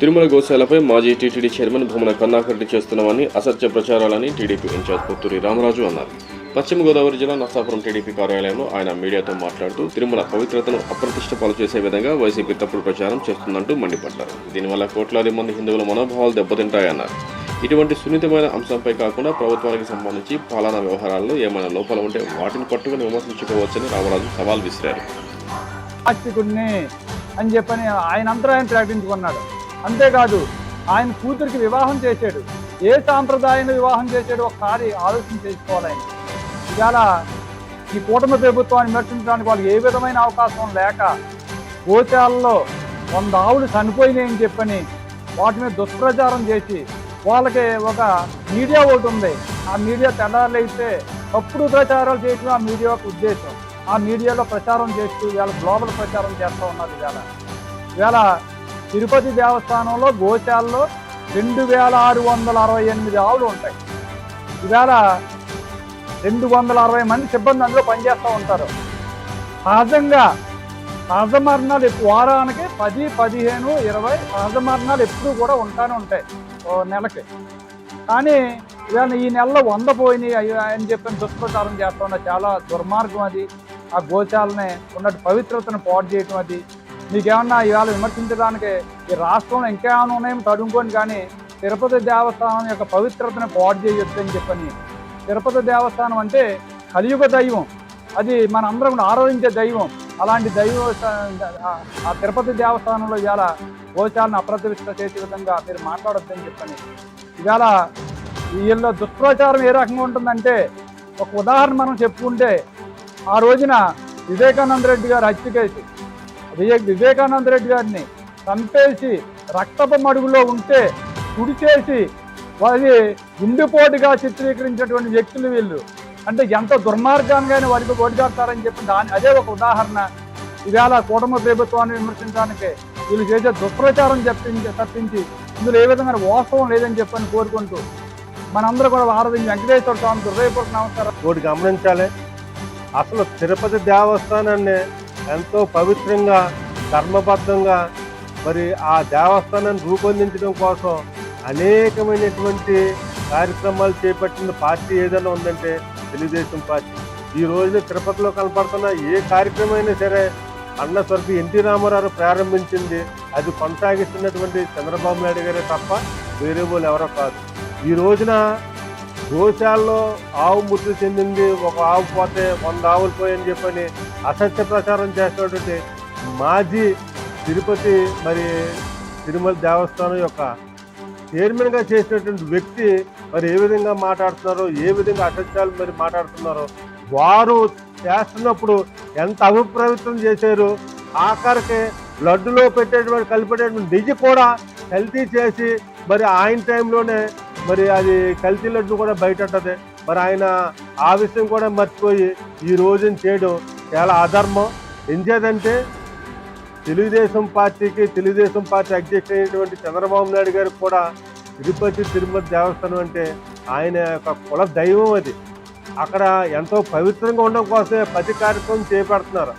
తిరుమల గోశాలపై మాజీ TTD chairman Bhumana Karunakar చేస్తున్నామని అసత్య ప్రచారాలని టీడీపీ ఇన్ఛార్జ్ పుత్తూరి రామరాజు అన్నారు. పశ్చిమ గోదావరి జిల్లా నర్సాపురం టీడీపీ కార్యాలయంలో ఆయన మీడియాతో మాట్లాడుతూ తిరుమల పవిత్రతను అప్రతిష్ట పాలు చేసే విధంగా వైసీపీ తప్పుడు ప్రచారం చేస్తుందంటూ మండిపడ్డారు. దీనివల్ల కోట్లాది మంది హిందువుల మనోభావాలు దెబ్బతింటాయన్నారు. ఇటువంటి సున్నితమైన అంశంపై కాకుండా ప్రభుత్వానికి సంబంధించి పాలనా వ్యవహారాల్లో ఏమైనా లోపాలు ఉంటే వాటిని పట్టుకుని విమర్శించుకోవచ్చని రామరాజు సవాల్ విసిరారు. అని చెప్పని ఆయన అంతా ఆయన ప్రకటించుకున్నాడు. అంతేకాదు ఆయన కూతురికి వివాహం చేశాడు. ఏ సాంప్రదాయాన్ని వివాహం చేశాడు ఒకసారి ఆలోచన చేసుకోవాలి ఆయన. ఇవాళ ఈ కూటమి ప్రభుత్వాన్ని విమర్శించడానికి వాళ్ళకి ఏ విధమైన అవకాశం లేక గోచాలలో వంద ఆవులు చనిపోయినాయని చెప్పని వాటి మీద దుష్ప్రచారం చేసి వాళ్ళకి ఒక మీడియా ఒకటి ఉంది. ఆ మీడియా తెల్లారులైతే తప్పుడు ప్రచారాలు చేయడం ఆ మీడియా యొక్క ఉద్దేశం. ఆ మీడియాలో ప్రచారం చేస్తూ ఇవాళ గ్లోబల్ ప్రచారం చేస్తూ ఉన్నారు ఇవాళ. ఇవాళ తిరుపతి దేవస్థానంలో గోశాలలో రెండు వేల ఆరు వందల అరవై ఎనిమిది ఆవులు ఉంటాయి. ఇవాళ రెండు వందల అరవై మంది సిబ్బంది అందులో పనిచేస్తూ ఉంటారు. సహజంగా సహజ మరణాలు వారానికి పది పదిహేను ఇరవై సహజ మరణాలు ఎప్పుడూ కూడా ఉంటానే ఉంటాయి. ఓ నెలకి. కానీ ఇవాళ ఈ నెలలో వంద పోయినాయి అయ్యో అని చెప్పిన దుష్ప్రచారం చేస్తున్న చాలా దుర్మార్గం అది. ఆ గోచాలని ఉన్నట్టు పవిత్రతను పాడు చేయటం అది. మీకేమన్నా ఇవాళ విమర్శించడానికి ఈ రాష్ట్రంలో ఇంకేమైనా ఉన్నాయేమో తడుముకోండి కానీ తిరుపతి దేవస్థానం యొక్క పవిత్రతను పాడు చేయొచ్చు అని చెప్పని. తిరుపతి దేవస్థానం అంటే కలియుగ దైవం. అది మన అందరం ఆరాధించే దైవం. అలాంటి దైవ ఆ- తిరుపతి దేవస్థానంలో ఇవాళ గోశాలను అప్రతిష్ట చేసే విధంగా మీరు మాట్లాడొద్దని చెప్పని. ఇవాళ వీళ్ళ దుష్ప్రచారం ఏ రకంగా ఉంటుందంటే ఒక ఉదాహరణ మనం చెప్పుకుంటే ఆ రోజున వివేకానంద రెడ్డి గారు హత్య కేసు. వివేకానంద రెడ్డి గారిని చంపేసి రక్తపు మడుగులో ఉంటే కుడిచేసి వారి గుండెపోటుగా చిత్రీకరించినటువంటి వ్యక్తులు వీళ్ళు. అంటే ఎంత దుర్మార్గాన్ని వారికి ఓడిగాడతారని చెప్పి దాని అదే ఒక ఉదాహరణ. ఇవాళ కూటమి ప్రభుత్వాన్ని విమర్శించడానికి వీళ్ళు చేసే దుష్ప్రచారం చెప్పించి తప్పించి ఇందులో ఏ విధంగా వాస్తవం లేదని చెప్పని కోరుకుంటూ మనందరూ కూడా ఆరాధించి వెంకటేశ్వర స్వామి హృదయపూర్వక నమస్కారం. ఒకటి గమనించాలి. అసలు తిరుపతి దేవస్థానాన్ని ఎంతో పవిత్రంగా ధర్మబద్ధంగా మరి ఆ దేవస్థానాన్ని రూపొందించడం కోసం అనేకమైనటువంటి కార్యక్రమాలు చేపట్టిన పార్టీ ఏదైనా ఉందంటే తెలుగుదేశం పార్టీ. ఈ రోజున తిరుపతిలో కనపడుతున్న ఏ కార్యక్రమం సరే అన్న స్వర్గ ఎన్టీ రామారావు ప్రారంభించింది. అది కొనసాగిస్తున్నటువంటి చంద్రబాబు నాయుడు గారే తప్ప వేరే వాళ్ళు ఎవరో కాదు. ఈ రోజున గోశాలలో ఆవు మృతి చెందింది ఒక ఆవు పోతే వంద ఆవులు పోయని చెప్పని అసత్య ప్రచారం చేస్తున్నటువంటి మాజీ తిరుపతి మరి తిరుమల దేవస్థానం యొక్క చైర్మన్గా చేసినటువంటి వ్యక్తి మరి ఏ విధంగా మాట్లాడుతున్నారో ఏ విధంగా అసత్యాలు మరి మాట్లాడుతున్నారో వారు చేస్తున్నప్పుడు ఎంత అభిప్రావితం చేశారు ఆఖరికి లడ్డులో పెట్టేటువంటి కలిపేటటువంటి నెయ్యి కూడా హెల్తీ చేసి మరి ఆయన టైంలోనే మరి అది కల్తీ లడ్డు కూడా బయట ఉంటుంది మరి ఆయన ఆ విషయం కూడా మర్చిపోయి ఈ రోజున చేయడం చాలా అధర్మం. ఏం తెలుగుదేశం పార్టీకి తెలుగుదేశం పార్టీ అధ్యక్షుడు అయినటువంటి చంద్రబాబు నాయుడు గారికి కూడా తిరుపతి తిరుపతి దేవస్థానం అంటే ఆయన యొక్క కుల దైవం అది. అక్కడ ఎంతో పవిత్రంగా ఉండడం కోసమే ప్రతి కార్యక్రమం చేపడుతున్నారు.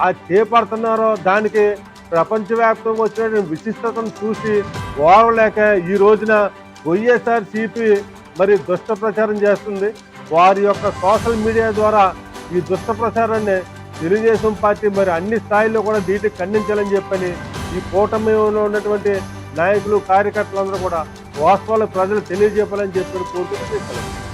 ఆ చేపడుతున్నారో దానికి ప్రపంచవ్యాప్తంగా వచ్చినటువంటి విశిష్టతను చూసి ఓరలేక ఈ రోజున వైఎస్ఆర్సిపి మరి దుష్ట ప్రచారం చేస్తుంది. వారి యొక్క సోషల్ మీడియా ద్వారా ఈ దుష్ట ప్రచారాన్ని తెలుగుదేశం పార్టీ మరి అన్ని స్థాయిల్లో కూడా దీటి ఖండించాలని చెప్పని ఈ కూటమిలో ఉన్నటువంటి నాయకులు కార్యకర్తలందరూ కూడా వాస్తవాలు ప్రజలు తెలియజేయాలని చెప్పి కోరుకుంటూ